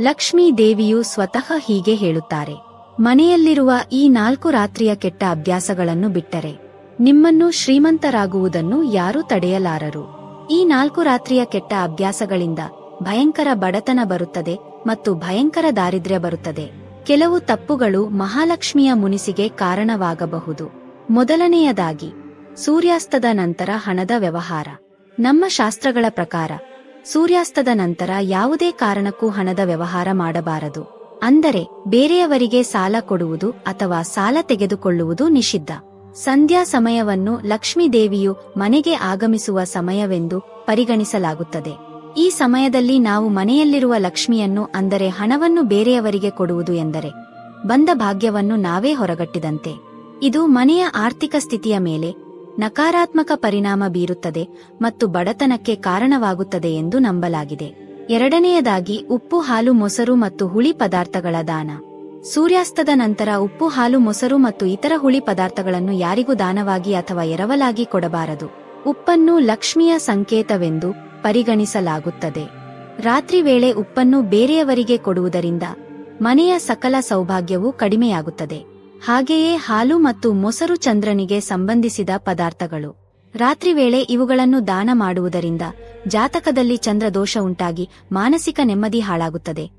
ಲಕ್ಷ್ಮೀ ದೇವಿಯು ಸ್ವತಃ ಹೀಗೆ ಹೇಳುತ್ತಾರೆ. ಮನೆಯಲ್ಲಿರುವ ಈ ನಾಲ್ಕು ರಾತ್ರಿಯ ಕೆಟ್ಟ ಅಭ್ಯಾಸಗಳನ್ನು ಬಿಟ್ಟರೆ ನಿಮ್ಮನ್ನು ಶ್ರೀಮಂತರಾಗುವುದನ್ನು ಯಾರೂ ತಡೆಯಲಾರರು. ಈ ನಾಲ್ಕು ರಾತ್ರಿಯ ಕೆಟ್ಟ ಅಭ್ಯಾಸಗಳಿಂದ ಭಯಂಕರ ಬಡತನ ಬರುತ್ತದೆ ಮತ್ತು ಭಯಂಕರ ದಾರಿದ್ರ್ಯ ಬರುತ್ತದೆ. ಕೆಲವು ತಪ್ಪುಗಳು ಮಹಾಲಕ್ಷ್ಮಿಯ ಮುನಿಸಿಗೆ ಕಾರಣವಾಗಬಹುದು. ಮೊದಲನೆಯದಾಗಿ, ಸೂರ್ಯಾಸ್ತದ ನಂತರ ಹಣದ ವ್ಯವಹಾರ. ನಮ್ಮ ಶಾಸ್ತ್ರಗಳ ಪ್ರಕಾರ ಸೂರ್ಯಾಸ್ತದ ನಂತರ ಯಾವುದೇ ಕಾರಣಕ್ಕೂ ಹಣದ ವ್ಯವಹಾರ ಮಾಡಬಾರದು. ಅಂದರೆ, ಬೇರೆಯವರಿಗೆ ಸಾಲ ಕೊಡುವುದು ಅಥವಾ ಸಾಲ ತೆಗೆದುಕೊಳ್ಳುವುದು ನಿಷಿದ್ಧ. ಸಂಧ್ಯಾ ಸಮಯವನ್ನು ಲಕ್ಷ್ಮೀ ದೇವಿಯು ಮನೆಗೆ ಆಗಮಿಸುವ ಸಮಯವೆಂದು ಪರಿಗಣಿಸಲಾಗುತ್ತದೆ. ಈ ಸಮಯದಲ್ಲಿ ನಾವು ಮನೆಯಲ್ಲಿರುವ ಲಕ್ಷ್ಮಿಯನ್ನು ಅಂದರೆ ಹಣವನ್ನು ಬೇರೆಯವರಿಗೆ ಕೊಡುವುದು ಎಂದರೆ, ಬಂದ ಭಾಗ್ಯವನ್ನು ನಾವೇ ಹೊರಗಟ್ಟಿದಂತೆ. ಇದು ಮನೆಯ ಆರ್ಥಿಕ ಸ್ಥಿತಿಯ ಮೇಲೆ ನಕಾರಾತ್ಮಕ ಪರಿಣಾಮ ಬೀರುತ್ತದೆ ಮತ್ತು ಬಡತನಕ್ಕೆ ಕಾರಣವಾಗುತ್ತದೆ ಎಂದು ನಂಬಲಾಗಿದೆ. ಎರಡನೆಯದಾಗಿ, ಉಪ್ಪು, ಹಾಲು, ಮೊಸರು ಮತ್ತು ಹುಳಿ ಪದಾರ್ಥಗಳ ದಾನ. ಸೂರ್ಯಾಸ್ತದ ನಂತರ ಉಪ್ಪು, ಹಾಲು, ಮೊಸರು ಮತ್ತು ಇತರ ಹುಳಿ ಪದಾರ್ಥಗಳನ್ನು ಯಾರಿಗೂ ದಾನವಾಗಿ ಅಥವಾ ಎರವಲಾಗಿ ಕೊಡಬಾರದು. ಉಪ್ಪನ್ನು ಲಕ್ಷ್ಮಿಯ ಸಂಕೇತವೆಂದು ಪರಿಗಣಿಸಲಾಗುತ್ತದೆ. ರಾತ್ರಿ ವೇಳೆ ಉಪ್ಪನ್ನು ಬೇರೆಯವರಿಗೆ ಕೊಡುವುದರಿಂದ ಮನೆಯ ಸಕಲ ಸೌಭಾಗ್ಯವು ಕಡಿಮೆಯಾಗುತ್ತದೆ. ಹಾಗೆಯೇ ಹಾಲು ಮತ್ತು ಮೊಸರು ಚಂದ್ರನಿಗೆ ಸಂಬಂಧಿಸಿದ ಪದಾರ್ಥಗಳು. ರಾತ್ರಿ ವೇಳೆ ಇವುಗಳನ್ನು ದಾನ ಮಾಡುವುದರಿಂದ ಜಾತಕದಲ್ಲಿ ಚಂದ್ರ ದೋಷ ಉಂಟಾಗಿ ಮಾನಸಿಕ ನೆಮ್ಮದಿ ಹಾಳಾಗುತ್ತದೆ.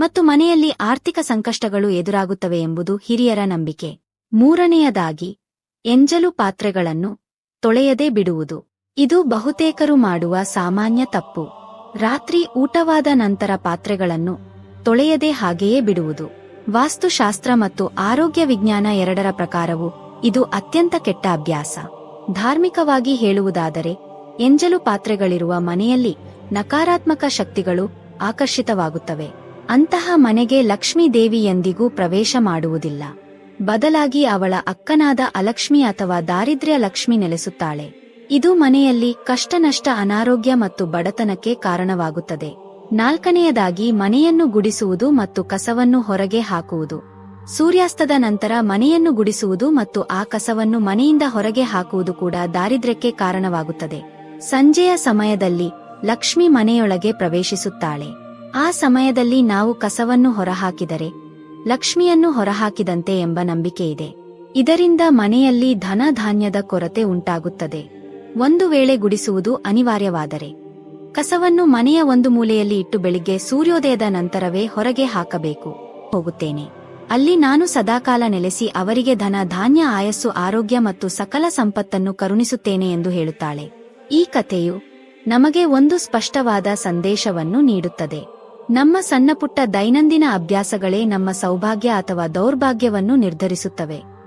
ಮತ್ತು ಮನೆಯಲ್ಲಿ ಆರ್ಥಿಕ ಸಂಕಷ್ಟಗಳು ಎದುರಾಗುತ್ತವೆ ಎಂಬುದು ಹಿರಿಯರ ನಂಬಿಕೆ. ಮೂರನೆಯದಾಗಿ, ಎಂಜಲು ಪಾತ್ರೆಗಳನ್ನು ತೊಳೆಯದೇ ಬಿಡುವುದು. ಇದು ಬಹುತೇಕರು ಮಾಡುವ ಸಾಮಾನ್ಯ ತಪ್ಪು. ರಾತ್ರಿ ಊಟವಾದ ನಂತರ ಪಾತ್ರೆಗಳನ್ನು ತೊಳೆಯದೆ ಹಾಗೆಯೇ ಬಿಡುವುದು. ವಾಸ್ತುಶಾಸ್ತ್ರ ಮತ್ತು ಆರೋಗ್ಯ ವಿಜ್ಞಾನ ಎರಡರ ಪ್ರಕಾರವು ಇದು ಅತ್ಯಂತ ಕೆಟ್ಟ ಅಭ್ಯಾಸ. ಧಾರ್ಮಿಕವಾಗಿ ಹೇಳುವುದಾದರೆ, ಎಂಜಲು ಪಾತ್ರೆಗಳಿರುವ ಮನೆಯಲ್ಲಿ ನಕಾರಾತ್ಮಕ ಶಕ್ತಿಗಳು ಆಕರ್ಷಿತವಾಗುತ್ತವೆ. ಅಂತಹ ಮನೆಗೆ ಲಕ್ಷ್ಮೀ ದೇವಿ ಎಂದಿಗೂ ಪ್ರವೇಶ ಮಾಡುವುದಿಲ್ಲ. ಬದಲಾಗಿ ಅವಳ ಅಕ್ಕನಾದ ಅಲಕ್ಷ್ಮಿ ಅಥವಾ ದಾರಿದ್ರ್ಯ ಲಕ್ಷ್ಮಿ ನೆಲೆಸುತ್ತಾಳೆ. ಇದು ಮನೆಯಲ್ಲಿ ಕಷ್ಟನಷ್ಟ, ಅನಾರೋಗ್ಯ ಮತ್ತು ಬಡತನಕ್ಕೆ ಕಾರಣವಾಗುತ್ತದೆ. ನಾಲ್ಕನೆಯದಾಗಿ ಮನೆಯನ್ನು ಗುಡಿಸುವುದು ಮತ್ತು ಕಸವನ್ನು ಹೊರಗೆ ಹಾಕುವುದು. ಸೂರ್ಯಾಸ್ತದ ನಂತರ ಮನೆಯನ್ನು ಗುಡಿಸುವುದು ಮತ್ತು ಆ ಕಸವನ್ನು ಮನೆಯಿಂದ ಹೊರಗೆ ಹಾಕುವುದು ಕೂಡ ದಾರಿದ್ರ್ಯಕ್ಕೆ ಕಾರಣವಾಗುತ್ತದೆ. ಸಂಜೆಯ ಸಮಯದಲ್ಲಿ ಲಕ್ಷ್ಮಿ ಮನೆಯೊಳಗೆ ಪ್ರವೇಶಿಸುತ್ತಾಳೆ. ಆ ಸಮಯದಲ್ಲಿ ನಾವು ಕಸವನ್ನು ಹೊರಹಾಕಿದರೆ, ಲಕ್ಷ್ಮಿಯನ್ನು ಹೊರಹಾಕಿದಂತೆ ಎಂಬ ನಂಬಿಕೆಯಿದೆ ಇದರಿಂದ ಮನೆಯಲ್ಲಿ ಧನಧಾನ್ಯದ ಕೊರತೆ ಉಂಟಾಗುತ್ತದೆ. ಒಂದು ವೇಳೆ ಗುಡಿಸುವುದು ಅನಿವಾರ್ಯವಾದರೆ ಕಸವನ್ನು ಮನೆಯ ಒಂದು ಮೂಲೆಯಲ್ಲಿ ಇಟ್ಟು ಬೆಳಿಗ್ಗೆ ಸೂರ್ಯೋದಯದ ನಂತರವೇ ಹೊರಗೆ ಹಾಕಬೇಕು. ಹೋಗುತ್ತೇನೆ. ಅಲ್ಲಿ ನಾನು ಸದಾಕಾಲ ನೆಲೆಸಿ ಅವರಿಗೆ ಧನ, ಧಾನ್ಯ, ಆಯಸ್ಸು, ಆರೋಗ್ಯ ಮತ್ತು ಸಕಲ ಸಂಪತ್ತನ್ನು ಕರುಣಿಸುತ್ತೇನೆ ಎಂದು ಹೇಳುತ್ತಾಳೆ. ಈ ಕಥೆಯು ನಮಗೆ ಒಂದು ಸ್ಪಷ್ಟವಾದ ಸಂದೇಶವನ್ನು ನೀಡುತ್ತದೆ. ನಮ್ಮ ಸಣ್ಣಪುಟ್ಟ ದೈನಂದಿನ ಅಭ್ಯಾಸಗಳೇ ನಮ್ಮ ಸೌಭಾಗ್ಯ ಅಥವಾ ದೌರ್ಭಾಗ್ಯವನ್ನು ನಿರ್ಧರಿಸುತ್ತವೆ.